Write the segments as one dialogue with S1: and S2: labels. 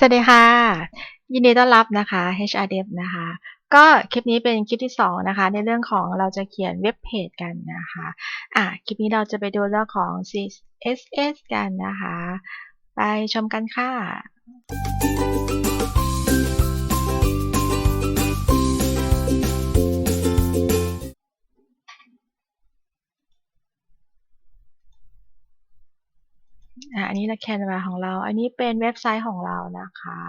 S1: สวัสดีค่ะ ยินดีต้อนรับนะคะ HRDev นะคะ ก็คลิปนี้เป็นคลิปที่สองนะคะ ในเรื่องของเราจะเขียนเว็บเพจกันนะคะอะคลิปนี้เราจะไปดูเรื่องของ CSS กันนะคะ ไปชมกันค่ะ อะอันนี้นะแคนวาของเรา อันนี้เป็นเว็บไซต์ของเรานะคะ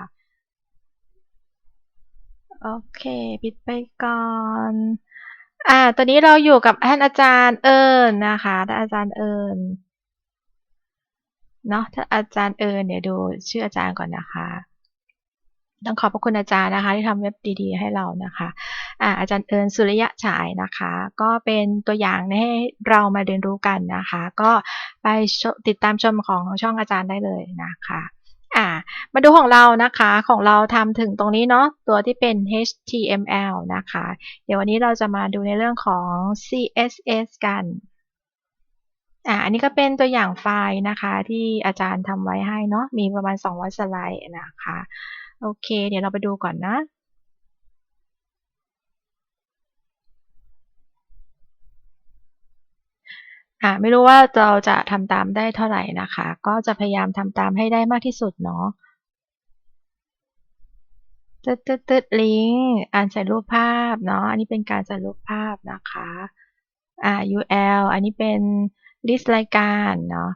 S1: โอเค ปิดไปก่อน อ่า ตอนนี้เราอยู่กับท่านอาจารย์เอิญนะคะท่านอาจารย์เอิญเนาะถ้านอาจารย์เอิญเดี๋ยวดูชื่ออาจารย์ก่อนนะคะ ต้องขอบพระคุณอาจารย์นะคะ ที่ทำเว็บดีๆให้เรานะคะ อาอาจารย์เอิญสุริยะฉายนะคะ ก็เป็นตัวอย่างให้เรามาเรียนรู้กันนะคะ ก็ไปติดตามชมของช่องอาจารย์ได้เลยนะคะอ่ามาดูของเรานะคะของเราทำถึงตรงนี้เนาะตัวที่เป็น HTML นะคะ เดี๋ยววันนี้เราจะมาดูในเรื่องของ CSS กันอ่าอันนี้ก็เป็นตัวอย่างไฟล์นะคะที่อาจารย์ทำไว้ให้เนาะมีประมาณ 200 สไลด์นะคะ โอเค เดี๋ยวเราไปดูก่อนนะ อ่าไม่รู้ว่าเราจะทำตามได้เท่าไหร่นะคะ ก็จะพยายามทำตามให้ได้มากที่สุดเนาะตึ๊ดตึ๊ดตึ๊ดลิงก์อ่านใส่รูปภาพเนาะอันนี้เป็นการใส่รูปภาพนะคะอ่า UL อันนี้เป็น list รายการเนาะ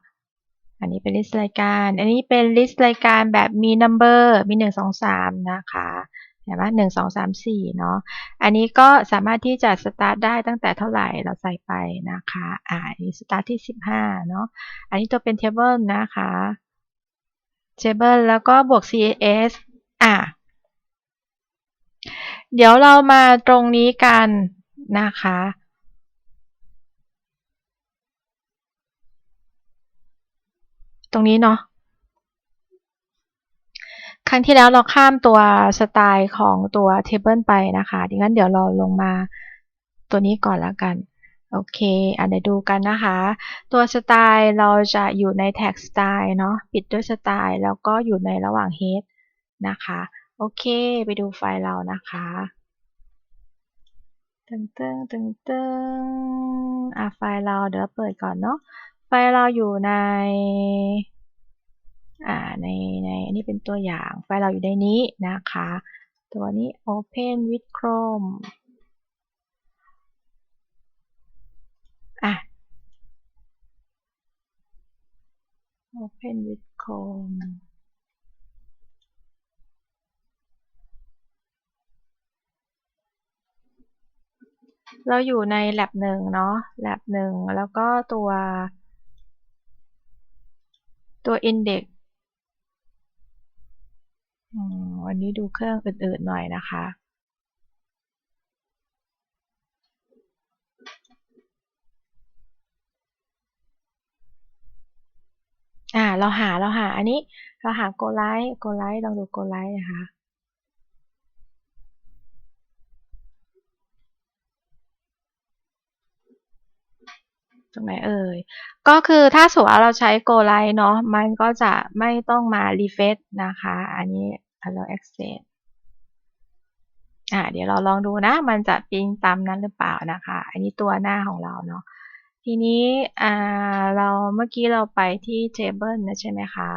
S1: อันนี้เป็น list รายการ อันนี้เป็น list รายการแบบมี number มี 1 2 3 นะคะ เห็นไหมหนึ่งสองสามสี่เนาะ อันนี้ก็สามารถที่จะสตาร์ทได้ตั้งแต่เท่าไหร่เราใส่ไปนะคะ อ่าอันนี้สตาร์ทที่สิบห้าเนาะ อันนี้ตัวเป็น table นะคะ table แล้วก็บวก cas อ่าเดี๋ยวเรามาตรงนี้กันนะคะตรงนี้เนาะ รั้งที่แล้วเราข้ามตัวสไตล์ของตัว table ไปนะคะดังนั้นเดี๋ยวเราลงมาตัวนี้ก่อนแล้วกัน โอเคอันเดี๋ยวดูกันนะคะ ตัวสไตล์เราจะอยู่ในแท็กสไตล์เนาะ ปิดด้วยสไตล์ แล้วก็อยู่ในระหว่าง head นะคะ โอเค ไปดูไฟล์เรานะคะตึงตึงตึงตึงอะไฟล์เราเดี๋ยวเราเปิดก่อนเนาะ ไฟล์เราอยู่ใน ในในอันนี้เป็นตัวอย่างไฟล์เราอยู่ในนี้นะคะ ตัวนี้ Open with Chrome อะ Open with Chrome เราอยู่ใน lab หนึ่งเนาะ lab หนึ่งแล้วก็ตัวตัว index วันนี้ดูเครื่องอื่นๆหน่อยนะคะ อ่า เราหา เราหา อันนี้ เราหาโกไลท์โกไลท์ลองดูโกไลท์นะคะตรงไหนเอ่ย ก็คือถ้าสมมติเราใช้โกไลท์เนาะ มันก็จะไม่ต้องมารีเฟซนะคะ อันนี้ เรา access อ่าเดี๋ยวเราลองดูนะ มันจะปิ้งตามนั้นหรือเปล่านะคะ อันนี้ตัวหน้าของเราเนาะ ทีนี้อ่าเราเมื่อกี้เราไปที่ table นะใช่ไหมคะ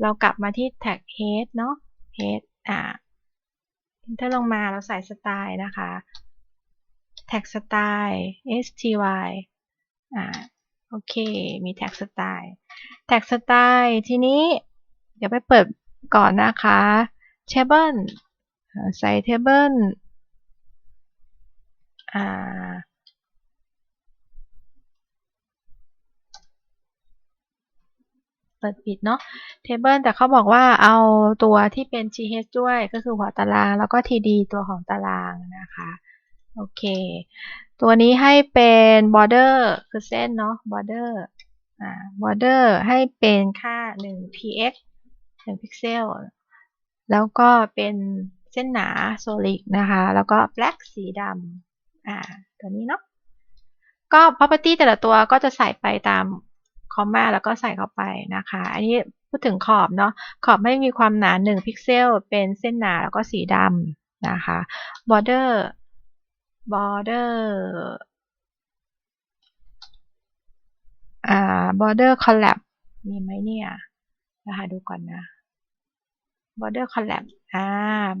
S1: เรากลับมาที่ tag head เนาะ head อ่าถ้าลงมาเราใส่สไตล์นะคะ tag style sty อ่า โอเค มี tag style tag style ทีนี้ เดี๋ยวไปเปิด ก่อนนะคะ table ใส่ table อ่า เปิดปิดเนาะ table แต่เขาบอกว่าเอาตัวที่เป็น th ด้วยก็คือหัวตาราง แล้วก็ td ตัวของตารางนะคะ โอเค ตัวนี้ให้เป็น border คือเส้นเนาะ border อ่า border ให้เป็นค่า 1px 1 px 1 pixel แล้วก็เป็นเส้นหนา solid นะคะ แล้วก็ black สีดำอ่าตัวนี้เนาะก็ property แต่ละตัวก็จะใส่ไปตามคอมมาแล้วก็ใส่เข้าไปนะคะ อันนี้พูดถึงขอบเนาะขอบไม่มีความหนา 1 พิกเซล เป็นเส้นหนาแล้วก็สีดำนะคะ border border อ่า border collapse มีไหมเนี่ยนะคะดูก่อนนะ border collapse อ่า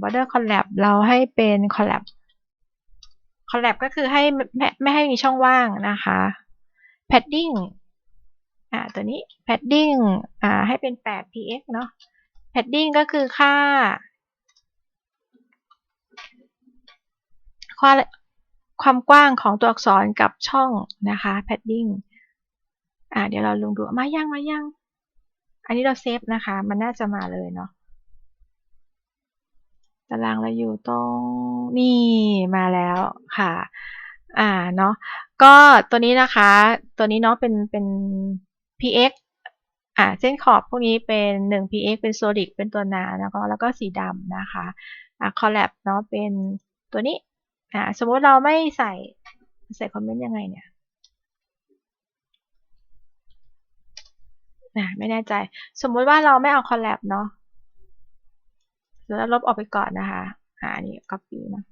S1: border collapse เราให้เป็น collapse collapse ก็คือให้ไม่ไม่ให้มีช่องว่างนะคะ padding อ่า ตัวนี้ padding อ่า ให้เป็น 8 px เนาะ padding ก็คือค่า ค่าความกว้างของตัวอักษรกับช่องนะคะ padding อ่า เดี๋ยวเราลงดู มายังมายัง อันนี้เราเซฟนะคะ มันน่าจะมาเลยเนาะ ตารางเราอยู่ตรงนี่มาแล้วค่ะ อ่าเนาะก็ตัวนี้นะคะ ตัวนี้เนาะเป็นเป็น px อ่าเส้นขอบพวกนี้เป็น1 px เป็นโซลิดเป็นตัวหนาแล้วก็แล้วก็สีดำนะคะอ่า collab เนาะเป็นตัวนี้อ่าสมมติเราไม่ใส่ใส่คอมเมนต์ยังไงเนี่ยนะไม่แน่ใจ สมมุติว่าเราไม่เอา collab เนาะ เดี๋ยวลบออกไปก่อนนะคะอ่านี่ copy นะ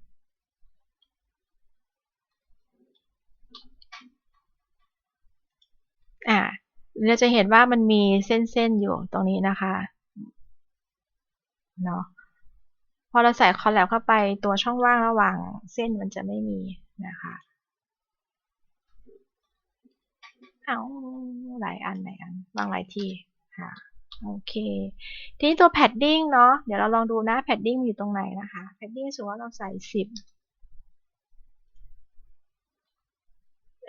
S1: อ่าเราจะเห็นว่ามันมีเส้นๆอยู่ตรงนี้นะคะเนาะพอเราใส่คอลแลบเข้าไปตัวช่องว่างระหว่างเส้นมันจะไม่มีนะคะเอาหลายอันหลายอันวางหลายที่ค่ะ โอเค ทีนี้ตัวแพดดิ้งเนาะ เดี๋ยวเราลองดูนะแพดดิ้งอยู่ตรงไหนนะคะแพดดิ้งสมมติว่าเราใส่สิบ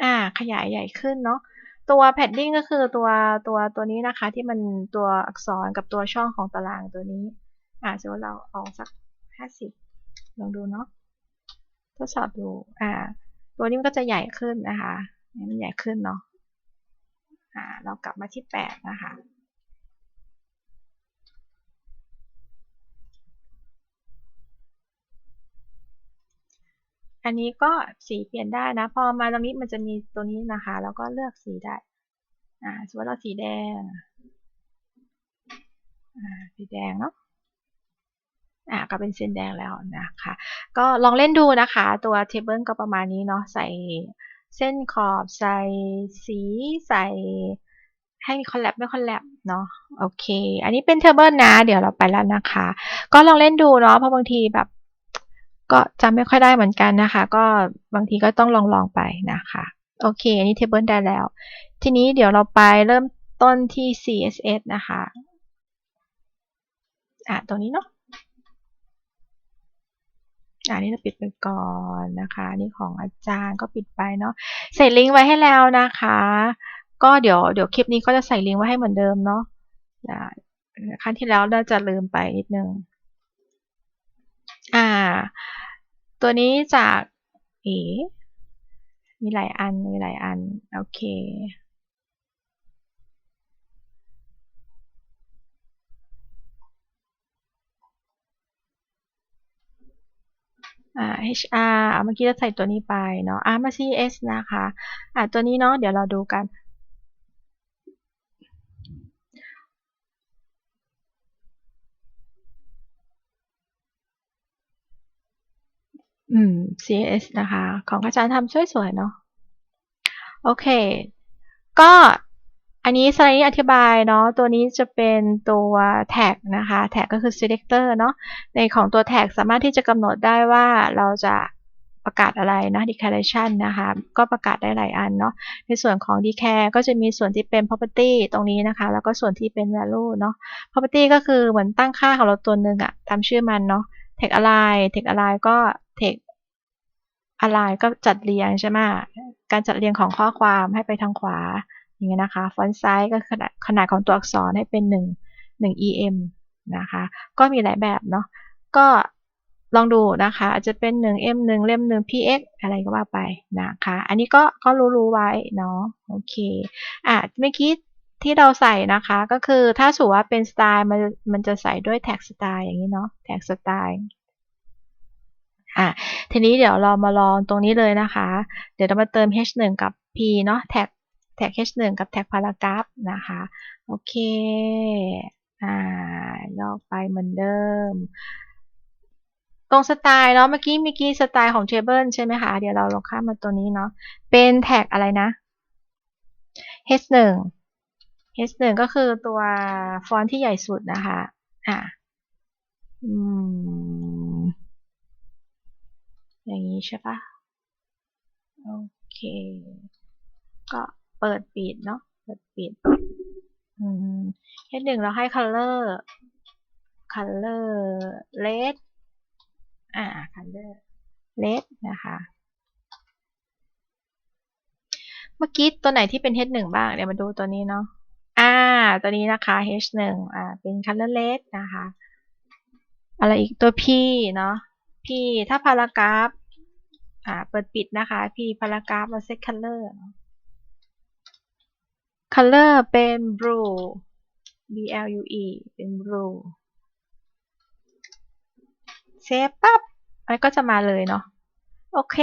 S1: อ่า ขยายใหญ่ขึ้นเนาะ ตัวแพดดิ้งก็คือตัวตัวตัวนี้นะคะ ที่มันตัวอักษรกับตัวช่องของตารางตัวนี้ อ่าสมมติเราเอาสักห้าสิบลองดูเนาะ ทดสอบดู อ่า ตัวนี้มันก็จะใหญ่ขึ้นนะคะนี่มันใหญ่ขึ้นเนาะ อ่า เรากลับมาที่แปดนะคะ อันนี้ก็สีเปลี่ยนได้นะ พอมาตรงนี้มันจะมีตัวนี้นะคะ แล้วก็เลือกสีได้อ่าสมมติเราสีแดงอ่าสีแดงเนาะอ่าก็เป็นเส้นแดงแล้วนะคะ ก็ลองเล่นดูนะคะ ตัวเทเบิลก็ประมาณนี้เนาะใส่เส้นขอบใส่สีใส่ให้มีคอลแลบไม่คอลแลบเนาะโอเค อันนี้เป็นเทเบิลนะ เดี๋ยวเราไปแล้วนะคะ ก็ลองเล่นดูเนาะเพราะบางทีแบบ ก็จำไม่ค่อยได้เหมือนกันนะคะ ก็บางทีก็ต้องลองลองไปนะคะ โอเค อันนี้เทเบิลได้แล้ว ทีนี้เดี๋ยวเราไปเริ่มต้นที่ CSS นะคะ อะ ตรงนี้เนาะอันนี้เราปิดไปก่อนนะคะนี่ของอาจารย์ก็ปิดไปเนาะใส่ลิงก์ไว้ให้แล้วนะคะ ก็เดี๋ยวเดี๋ยวคลิปนี้ก็จะใส่ลิงก์ไว้ให้เหมือนเดิมเนาะครั้งที่แล้วน่าจะลืมไปนิดนึง อ่า ตัวนี้จากเอมีหลายอัน มีหลายอัน โอเค อ่า HR เมื่อกี้เราใส่ตัวนี้ไปเนาะ อ่า มา CS นะคะ อ่า ตัวนี้เนาะ เดี๋ยวเราดูกัน อืม CS นะคะ ของอาจารย์ทำสวยๆเนาะโอเค ก็อันนี้สไลด์นี้อธิบายเนาะตัวนี้จะเป็นตัวแท็กนะคะแท็กก็คือ selector เนาะในของตัวแท็กสามารถที่จะกำหนดได้ว่าเราจะประกาศอะไรนะ declaration นะคะ ก็ประกาศได้หลายอันเนาะในส่วนของ declare ก็จะมีส่วนที่เป็น property ตรงนี้นะคะ แล้วก็ส่วนที่เป็น value เนาะ property ก็คือเหมือนตั้งค่าของเราตัวหนึ่งอะตามชื่อมันเนาะ tag align tag align ก็ tag align ก็จัดเรียงใช่ไหมการจัดเรียงของข้อความให้ไปทางขวาอย่างเงี้ยนะคะ font size ก็ขนาดขนาดของตัวอักษรให้เป็น 1 1 em นะคะ ก็มีหลายแบบเนาะก็ลองดูนะคะอาจจะเป็น 1 m 1เล่ม1 px อะไรก็ว่าไปนะคะ อันนี้ก็ก็รู้ๆไว้เนาะโอเคอะเมื่อกี้ ที่เราใส่นะคะก็คือถ้าสูว่าเป็นสไตล์มันมันจะใส่ด้วยแท็กสไตล์อย่างนี้เนาะแท็กสไตล์อะทีนี้เดี๋ยวเรามาลองตรงนี้เลยนะคะ เดี๋ยวเรามาเติม h1 กับ p เนาะแท็กแท็ก h1 กับแท็กพารากราฟนะคะโอเคเราไปเหมือนเดิม ตรงสไตล์เนาะเมื่อกี้เมื่อกี้สไตล์ของ table ใช่ไหมคะเดี๋ยวเราลองข้ามมาตัวนี้เนาะเป็นแท็กอะไรนะ h1 h1 ก็คือตัวฟอนต์ที่ใหญ่สุดนะคะ อะอย่างนี้ใช่ปะโอเค ก็เปิดปิดเนาะ เปิดปิด อืม h1 เราให้ color color red อ่า color red นะคะเมื่อกี้ตัวไหนที่เป็น h1 บ้าง เดี๋ยวมาดูตัวนี้เนาะ ตัวนี้นะคะ h1 อ่าเป็น color red นะคะ อะไรอีกตัว p เนาะ p ถ้าพารากราฟอ่าเปิดปิดนะคะ p พารากราฟเรา set color เนาะ color เป็น blue b l u e เป็น blue เซฟปั๊บมันก็จะมาเลยเนาะโอเค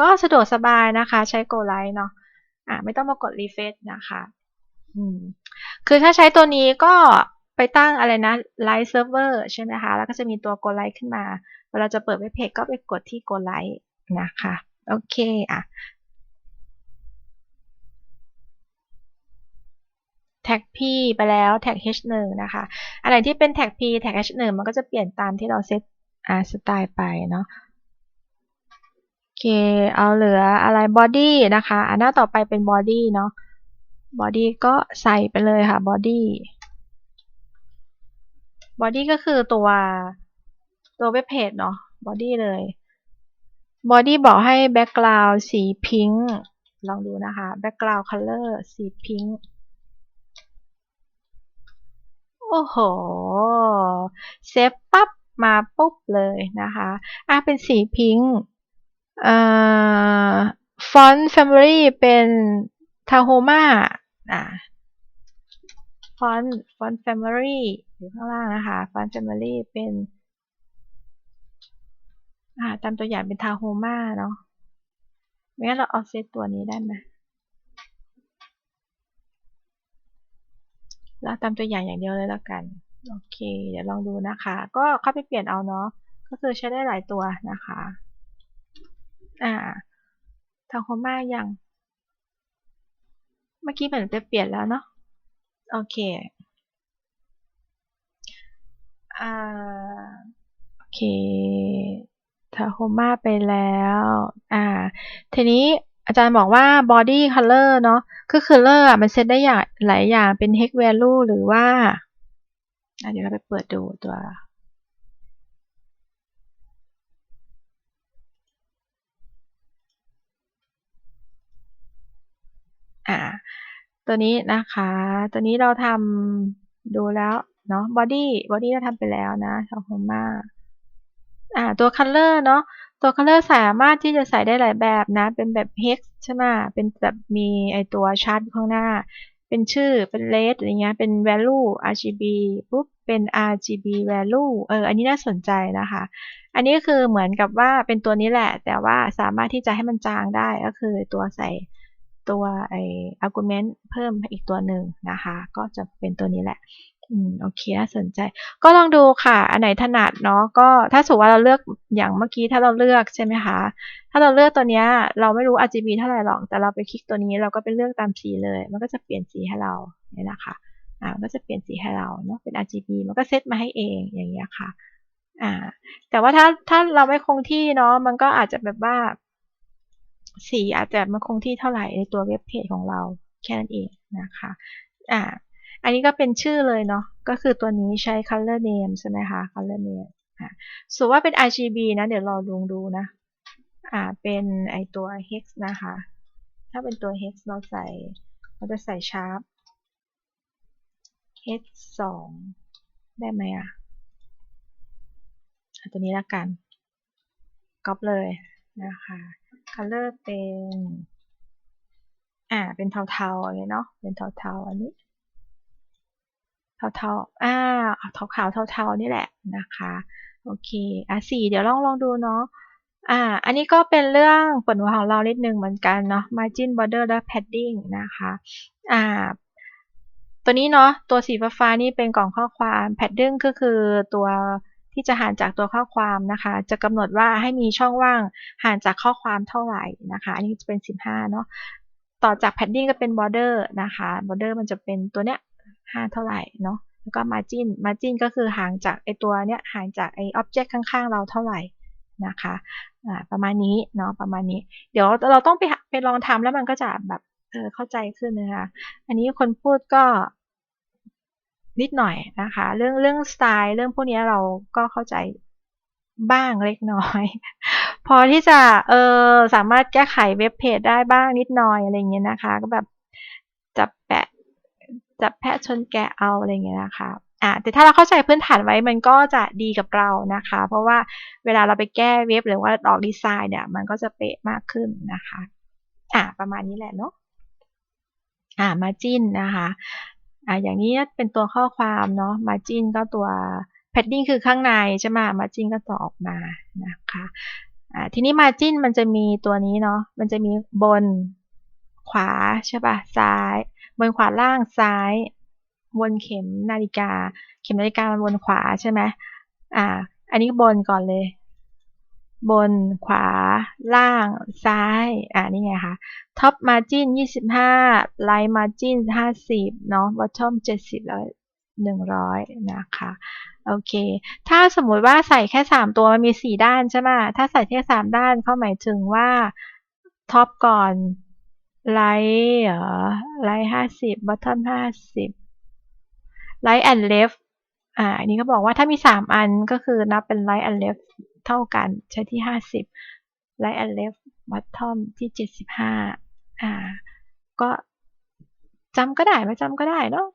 S1: ก็สะดวกสบายนะคะ ใช้ Go Live เนาะอ่าไม่ต้องมากด refresh นะคะ คือถ้าใช้ตัวนี้ก็ไปตั้งอะไรนะ Live Server ใช่ไหมคะ แล้วก็จะมีตัว Go Live ขึ้นมา เวลาจะเปิดเว็บเพจก็ไปกดที่ Go Live นะคะ โอเคอะแท็ก P ไปแล้วแท็ก H1 นะคะ อะไรที่เป็นแท็ก P แท็ก H1 มันก็จะเปลี่ยนตามที่เราเซตอ่าสไตล์ไปเนาะโอเค เอาเหลืออะไร body นะคะ อันหน้าต่อไปเป็น body เนาะ body ก็ใส่ไปเลยค่ะ body body ก็คือตัวตัวเว็บเพจเนาะ body เลย body บอกให้ background สีพิงค์ลองดูนะคะ background color สีพิงค์โอ้โห เซฟปั๊บมาปุ๊บเลยนะคะอะเป็นสีพิงค์ฟอนต์แฟมิลี่เป็นทาโฮมา อะฟอนต์ฟอนต์แฟมิลี่อยู่ข้างล่างนะคะฟอนต์แฟมิลี่เป็นอ่าตามตัวอย่างเป็นทาโฮมาเนาะไม่งั้นเราเอาเซตตัวนี้ได้ไหมแล้วตามตัวอย่างอย่างเดียวเลยแล้วกัน โอเค เดี๋ยวลองดูนะคะ ก็เข้าไปเปลี่ยนเอาเนาะ ก็คือใช้ได้หลายตัวนะคะ อ่าทาโคม่ายัง เมื่อกี้เหมือนจะเปลี่ยนแล้วเนาะโอเคอ่าโอเคทาโฮมาไปแล้ว อ่า ทีนี้อาจารย์บอกว่า body color เนาะคือ color อะมันเซตได้อย่างหลายอย่างเป็น hex value หรือว่าเดี๋ยวเราไปเปิดดูตัว อ่า ตัวนี้นะคะ ตัวนี้เราทำดูแล้วเนาะ body body เราทำไปแล้วนะทาโฮมาอ่า ตัว color เนาะตัว color สามารถที่จะใส่ได้หลายแบบนะ เป็นแบบ hex ใช่ไหมเป็นแบบมีไอตัวชาร์ตข้างหน้า เป็นชื่อเป็น red อะไรเงี้ย เป็น value RGB ปุ๊บเป็น RGB value เออ อันนี้น่าสนใจนะคะ อันนี้คือเหมือนกับว่าเป็นตัวนี้แหละ แต่ว่าสามารถที่จะให้มันจางได้ก็คือตัวใส่ ตัวไอ argument เพิ่มอีกตัวหนึ่งนะคะ ก็จะเป็นตัวนี้แหละอืมโอเคน่าสนใจ ก็ลองดูค่ะ อันไหนถนัดเนาะก็ถ้าสมมติว่าเราเลือกอย่างเมื่อกี้ถ้าเราเลือกใช่ไหมคะ ถ้าเราเลือกตัวนี้เราไม่รู้ RGB เท่าไหร่หรอก แต่เราไปคลิกตัวนี้เราก็ไปเลือกตามสีเลย มันก็จะเปลี่ยนสีให้เราเนี่ยนะคะอ่ามันก็จะเปลี่ยนสีให้เราเนาะเป็น RGB มันก็เซตมาให้เองอย่างเงี้ยค่ะอ่าแต่ว่าถ้าถ้าเราไม่คงที่เนาะมันก็อาจจะแบบว่า สีอาจจะไม่คงที่เท่าไหร่ในตัวเว็บเพจของเราแค่นั้นเองนะคะอ่าอันนี้ก็เป็นชื่อเลยเนาะก็คือตัวนี้ใช้ color name ใช่ไหมคะ color name อ่าสมมติว่าเป็น RGB นะเดี๋ยวรอลงดูนะอ่าเป็นไอตัว hex นะคะ ถ้าเป็นตัว hex เราใส่เราจะใส่ sharp h 2ได้ไหมอะตัวนี้ละกันก๊อปเลยนะคะ color เป็น อ่า เป็นเทาๆอะไรเนาะ เป็นเทาๆอันนี้ เทาๆ อ่าขาวขาวเทาๆนี่แหละนะคะ โอเค อะสีเดี๋ยวลองลองดูเนาะ อ่า อันนี้ก็เป็นเรื่องปวดหัวของเรานิดนึงเหมือนกันเนาะ margin border และ padding นะคะ อ่าตัวนี้เนาะตัวสีฟ้าๆนี่เป็นกล่องข้อความแพดดิ้งก็คือตัว ที่จะห่างจากตัวข้อความนะคะ จะกำหนดว่าให้มีช่องว่างห่างจากข้อความเท่าไหร่นะคะ อันนี้จะเป็น 15 เนาะ ต่อจากแพดดิ้งก็เป็นบอร์เดอร์นะคะบอร์เดอร์มันจะเป็นตัวเนี้ย5เท่าไหร่เนาะ แล้วก็มาจินมาจินก็คือห่างจากไอตัวเนี้ยห่างจากไออ็อบเจกต์ข้างๆ เราเท่าไหร่นะคะประมาณนี้เนาะประมาณนี้ เดี๋ยวเราต้องไปไปลองทำแล้วมันก็จะแบบเออเข้าใจขึ้นนะคะ อันนี้คนพูดก็ นิดหน่อยนะคะ เรื่องเรื่องสไตล์ เรื่องพวกนี้เราก็เข้าใจบ้างเล็กน้อย พอที่จะเออสามารถแก้ไขเว็บเพจได้บ้างนิดหน่อยอะไรเงี้ยนะคะ ก็แบบจับแปะจับแพะชนแกะเอาอะไรเงี้ยนะคะอะแต่ถ้าเราเข้าใจพื้นฐานไว้มันก็จะดีกับเรานะคะ เพราะว่าเวลาเราไปแก้เว็บหรือว่าออกดีไซน์เนี่ย มันก็จะเป๊ะมากขึ้นนะคะ อะประมาณนี้แหละเนาะอ่ามาจิ้นนะคะ อ่าอย่างนี้เป็นตัวข้อความเนาะมาจิ้นก็ตัวแพดดิ้งคือข้างในใช่ไหมมาจิ้นก็ต่อออกมานะคะอ่าทีนี้มาจิ้นมันจะมีตัวนี้เนาะ มันจะมีบนขวาใช่ป่ะซ้าย บนขวาล่างซ้ายวนเข็มนาฬิกา เข็มนาฬิกามันวนขวาใช่ไหมอ่า อันนี้บนก่อนเลย บน ขวา ล่าง ซ้าย อ่านี่ไงคะท็อปมาจิน25ไลท์มาจิน50 เนาะบอททอม70 แล้ว 100 นะคะ โอเค ถ้าสมมุติว่าใส่แค่ 3 ตัว มันมี 4 ด้านใช่ไหมถ้าใส่แค่ 3 ด้านเขาหมายถึงว่าท็อปก่อนไลท์เหรอไลท์50บอททอม50 right and left อ่าอันนี้ก็บอกว่าถ้ามี 3 อันก็คือนับเป็น right and left เท่ากันใช้ที่ 50 right and left bottom ที่ 75 อ่า ก็จำก็ได้ไม่จำก็ได้เนาะ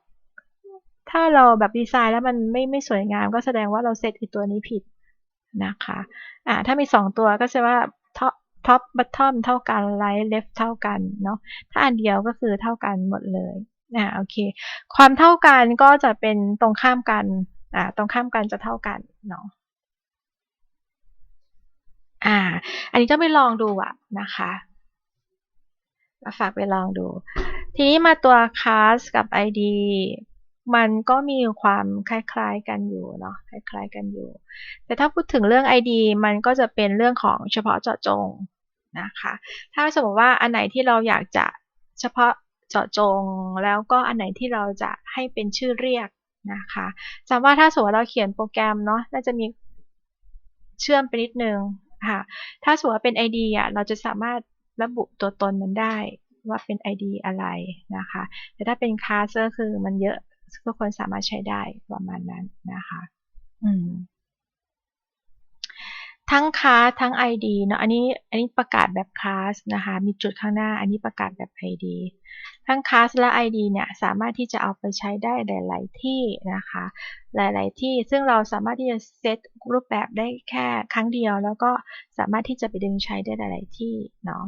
S1: ถ้าเราแบบดีไซน์แล้วมันไม่ไม่สวยงามก็แสดงว่าเราเซตอีตัวนี้ผิดนะคะ อ่า ถ้ามี 2 ตัวก็จะว่า top top bottom เท่ากัน right left เท่ากันเนาะ ถ้าอันเดียวก็คือเท่ากันหมดเลยอ่าโอเค ความเท่ากันก็จะเป็นตรงข้ามกันอ่าตรงข้ามกันจะเท่ากันเนาะ อ่า อันนี้ต้องไปลองดูอะนะคะมาฝากไปลองดู ทีนี้มาตัว class กับ id มันก็มีความคล้ายๆกันอยู่เนาะคล้ายๆกันอยู่ แต่ถ้าพูดถึงเรื่อง id มันก็จะเป็นเรื่องของเฉพาะเจาะจงนะคะ ถ้าสมมติว่าอันไหนที่เราอยากจะเฉพาะเจาะจง แล้วก็อันไหนที่เราจะให้เป็นชื่อเรียกนะคะจำว่าถ้าสมมติเราเขียนโปรแกรมเนาะน่าจะมีเชื่อมไปนิดนึง ค่ะ ถ้าสมมติว่าเป็น ID อะเราจะสามารถระบุตัวตนมันได้ว่าเป็น ID อะไรนะคะ แต่ถ้าเป็นคลาสก็คือมันเยอะทุกคนสามารถใช้ได้ประมาณนั้นนะคะ อืม ทั้งคลาสทั้ง ID เนาะอันนี้อันนี้ประกาศแบบคลาสนะคะมีจุดข้างหน้าอันนี้ประกาศแบบ ID ทั้ง class และ ID เนี่ยสามารถที่จะเอาไปใช้ได้หลาย ๆ ที่นะคะ หลาย ๆ ที่ซึ่งเราสามารถที่จะเซตรูปแบบได้แค่ครั้งเดียว แล้วก็สามารถที่จะไปดึงใช้ได้หลาย ๆ ที่เนาะ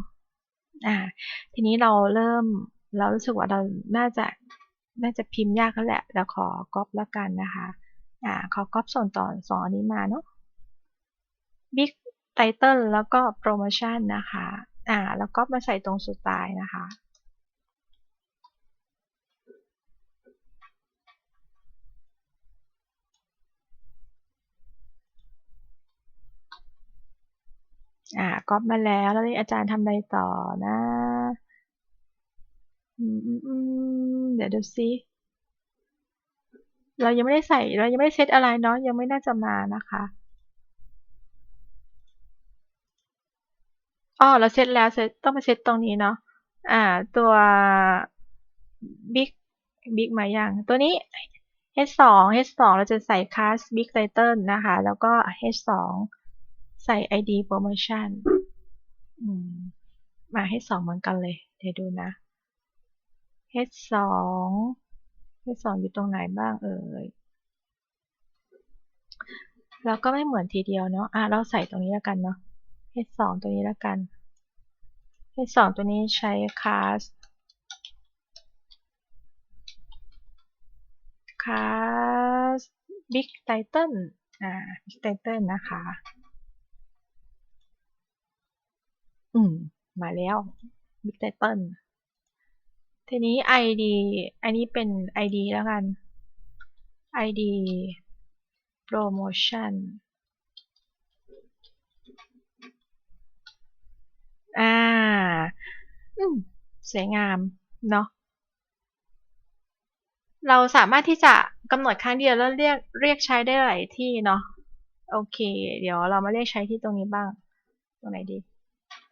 S1: อ่าทีนี้เราเริ่มเรารู้สึกว่าเราน่าจะน่าจะพิมพ์ยากแล้วแหละเราขอก๊อปแล้วกันนะคะอ่าขอก๊อปส่วนต่อสองอันนี้มาเนาะ Big Title แล้วก็ Promotion นะคะ อ่า แล้วก็มาใส่ตรงสุดท้ายนะคะ อ่าก๊อปมาแล้ว แล้วอาจารย์ทำอะไรต่อนะอืมเดี๋ยวดูซิเรายังไม่ได้ใส่ เรายังไม่ได้เซตอะไรเนาะ ยังไม่น่าจะมานะคะ อ๋อเราเซตแล้วเซตต้องมาเซตตรงนี้เนาะอ่า ตัว big big มาอย่างตัวนี้ h2 h2 เราจะใส่ class big title นะคะ แล้วก็ h2 ใส่ id promotion มาให้สองเหมือนกันเลย เดี๋ยวดูนะ h2 h2 อยู่ตรงไหนบ้างเอ่ยเราก็ไม่เหมือนทีเดียวเนาะอะเราใส่ตรงนี้แล้วกันเนาะ h2 ตัวนี้แล้วกัน h2 ตัวนี้ใช้ class class big title อ่า big title นะคะ อืม มาแล้ว Big Title ทีนี้ ID อันนี้เป็น ID แล้วกัน ID promotion อ่าอืมสวยงาม เนาะเราสามารถที่จะกำหนดครั้งเดียวแล้วเรียกเรียกใช้ได้หลายที่เนาะโอเค เดี๋ยวเรามาเรียกใช้ที่ตรงนี้บ้าง ตรงไหนดี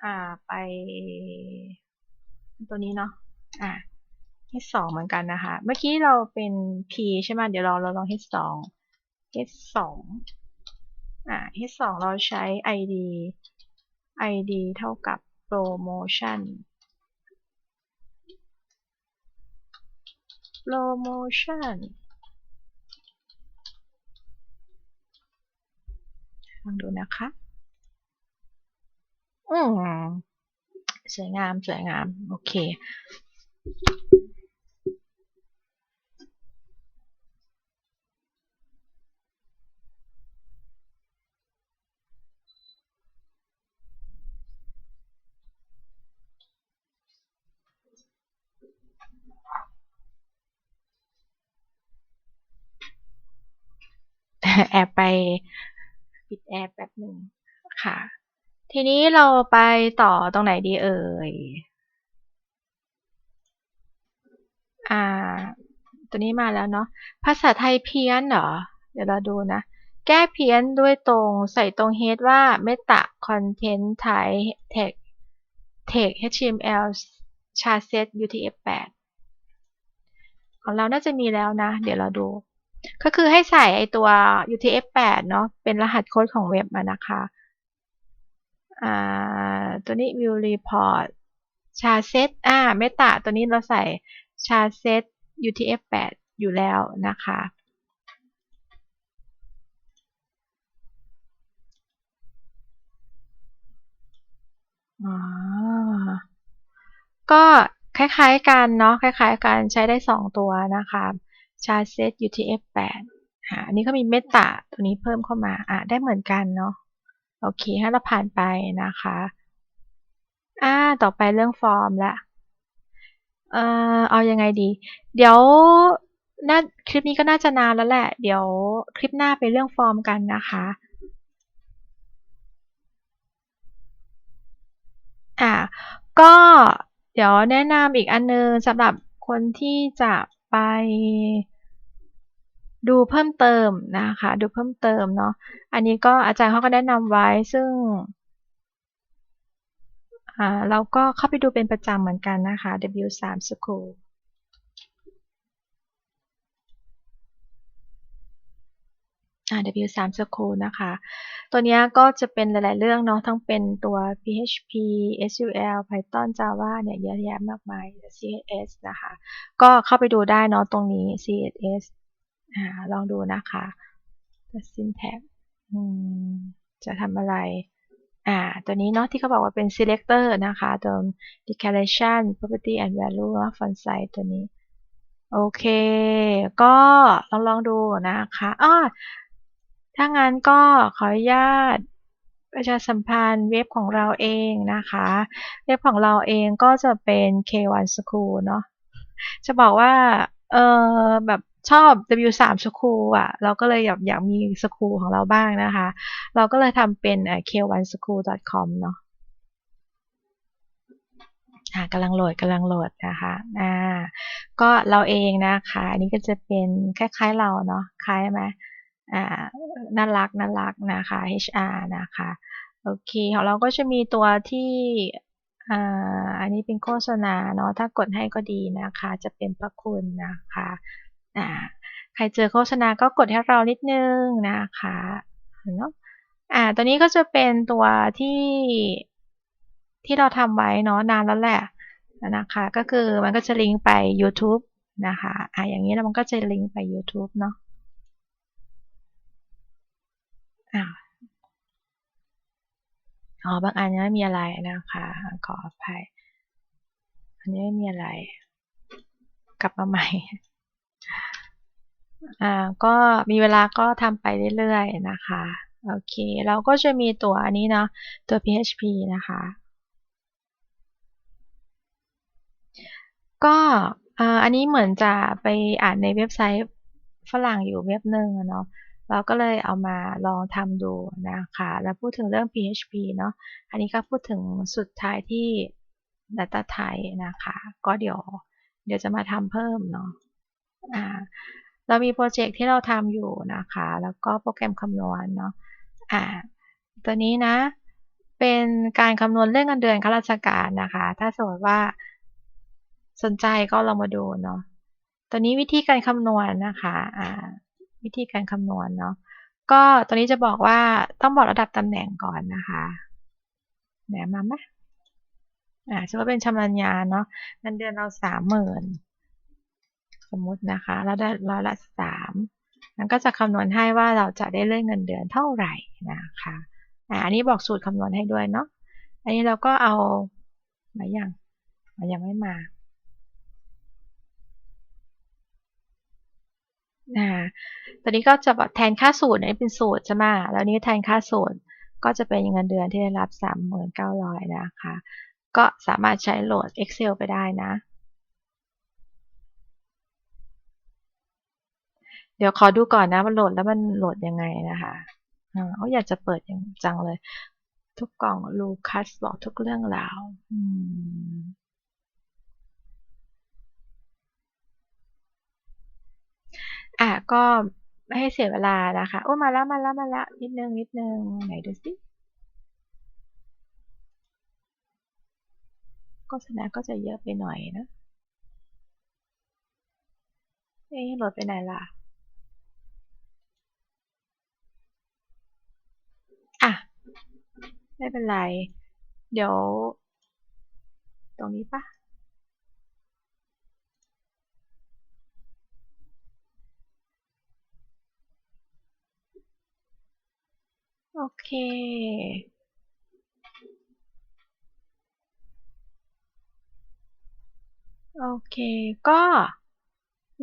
S1: อ่าไป ตัวนี้เนาะอ่า h 2 เหมือนกันนะคะ เมื่อกี้เราเป็น p ใช่ไหมเดี๋ยวเราเราลอง h 2 h 2 อ่า h 2 เราใช้ id id เท่ากับ promotion promotion ลองดูนะคะ อืมสวยงาม สวยงาม โอเค แอบไปปิดแอร์แป๊บหนึ่งค่ะ ทีนี้เราไปต่อตรงไหนดีเอ่ย อ่า ตัวนี้มาแล้วเนาะ ภาษาไทยเพี้ยนเหรอ เดี๋ยวเราดูนะ แก้เพี้ยนด้วยตรงใส่ตรง head ว่า meta content type tag tag html charset utf8 ของเราน่าจะมีแล้วนะ เดี๋ยวเราดู ก็คือให้ใส่ไอตัว utf8 เนาะเป็นรหัสโค้ดของเว็บมานะคะอ่าตัวนี้ view report charset อ่า meta ตัวนี้เราใส่ charset utf8 อยู่แล้วนะคะอ๋อก็คล้ายๆกันเนาะคล้ายๆกันใช้ได้ 2 ตัวนะคะ charset utf8 อ่าอันนี้ก็มี meta ตัวนี้เพิ่มเข้ามาอ่าได้เหมือนกันเนาะโอเคให้เราผ่านไปนะคะอ่าต่อไปเรื่องฟอร์มละเอ่อเอายังไงดี เดี๋ยวน่าคลิปนี้ก็น่าจะนานแล้วแหละ เดี๋ยวคลิปหน้าไปเรื่องฟอร์มกันนะคะอ่าก็เดี๋ยวแนะนำอีกอันนึงสำหรับคนที่จะ ไปดูเพิ่มเติมนะคะ ดูเพิ่มเติมเนาะ อันนี้ก็อาจารย์เขาก็แนะนำไว้ซึ่งอ่าเราก็เข้าไปดูเป็นประจำเหมือนกันนะคะ W3 School อ่า W3 School นะคะ ตัวนี้ก็จะเป็นหลาย ๆ เรื่องเนาะ ทั้งเป็นตัว PHP SQL Python Java เนี่ยเยอะแยะมากมาย CSS นะคะ ก็เข้าไปดูได้เนาะตรงนี้ CSS อ่าลองดูนะคะ syntax จะทำอะไร อ่า ตัวนี้เนาะที่เขาบอกว่าเป็น selector นะคะ ตัว declaration property and value font size ตัวนี้ โอเค ก็ลองลองดูนะคะ อ้อ ถ้างั้นก็ขออนุญาตประชาสัมพันธ์เว็บของเราเองนะคะ เว็บของเราเองก็จะเป็น K1 School เนาะจะบอกว่า เออแบบชอบ W3 School อะ เราก็เลยอยากอยากมีสคูลของเราบ้างนะคะ เราก็เลยทำเป็น k1school.com เนาะอ่ากำลังโหลดกำลังโหลดนะคะอ่าก็เราเองนะคะ อันนี้ก็จะเป็นคล้ายๆเราเนาะคล้ายไหม น่ารักน่ารักนะคะ HR นะคะ โอเค ของเราก็จะมีตัวที่อันนี้เป็นโฆษณาเนาะถ้ากดให้ก็ดีนะคะ จะเป็นพระคุณนะคะใครเจอโฆษณาก็กดให้เรานิดนึงนะคะเนาะอ่าตัวนี้ก็จะเป็นตัวที่ที่เราทำไว้เนาะนานแล้วแหละนะคะ ก็คือมันก็จะลิงก์ไป YouTube นะคะอ่าอย่างนี้แล้วมันก็จะลิงก์ไป YouTube เนาะ อ่าอ๋อบางอันไม่มีอะไรนะคะ ขออภัย อันนี้ไม่มีอะไร กลับมาใหม่ อ่า ก็มีเวลาก็ทำไปเรื่อยๆนะคะ โอเค เราก็จะมีตัวอันนี้เนาะ ตัว PHP นะคะ ก็อันนี้เหมือนจะไปอ่านในเว็บไซต์ฝรั่งอยู่เว็บหนึ่งเนาะ เราก็เลยเอามาลองทำดูนะคะ แล้วพูดถึงเรื่อง PHP เนาะ อันนี้ก็พูดถึงสุดท้ายที่ Data Type นะคะ ก็เดี๋ยว เดี๋ยวจะมาทำเพิ่มเนาะอ่าเรามีโปรเจกต์ที่เราทำอยู่นะคะ แล้วก็โปรแกรมคำนวณเนาะอ่าตัวนี้นะ เป็นการคำนวณเรื่องเงินเดือนข้าราชการนะคะ ถ้าสมมติว่าสนใจก็ลองมาดูเนาะ ตัวนี้วิธีการคำนวณนะคะ อ่า วิธีการคำนวณเนาะก็ตัวนี้จะบอกว่าต้องบอกระดับตำแหน่งก่อนนะคะแหนมาไหมอ่าสมมติเป็นชำนาญงาเนาะเงินเดือนเราสามหมื่นสมมตินะคะเราได้ร้อยละสามมันก็จะคำนวณให้ว่าเราจะได้เลื่อนเงินเดือนเท่าไหร่นะคะอ่าอันนี้บอกสูตรคำนวณให้ด้วยเนาะอันนี้เราก็เอามาอย่างมายังไม่มา นะตอนนี้ก็จะแทนค่าสูตรนี่เป็นสูตรใช่ไหมแล้วนี้แทนค่าสูตรก็จะเป็นเงินเดือนที่ได้รับ 3,900นะคะ ก็สามารถใช้โหลด Excel ไปได้นะ เดี๋ยวขอดูก่อนนะมันโหลดแล้วมันโหลดยังไงนะคะอ๋ออยากจะเปิดอย่างจังเลย ทุกกล่องลูคัสบอกทุกเรื่องราว อะก็ไม่ให้เสียเวลานะคะ โอ้มาแล้วมาแล้วมาแล้วนิดนึงนิดนึงไหนดูสิโฆษณาก็จะเยอะไปหน่อยนะเอ๊ะหลดไปไหนล่ะ อะ ไม่เป็นไร เดี๋ยว ตรงนี้ปะ โอเคโอเค ก็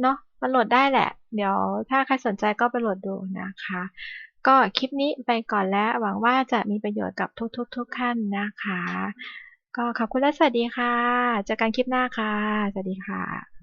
S1: เนาะมันโหลดได้แหละ เดี๋ยวถ้าใครสนใจก็ไปโหลดดูนะคะ ก็คลิปนี้ไปก่อนแล้ว หวังว่าจะมีประโยชน์กับทุกๆ ทุกท่านนะคะ ก็ขอบคุณและสวัสดีค่ะ เจอกันคลิปหน้าค่ะ สวัสดีค่ะ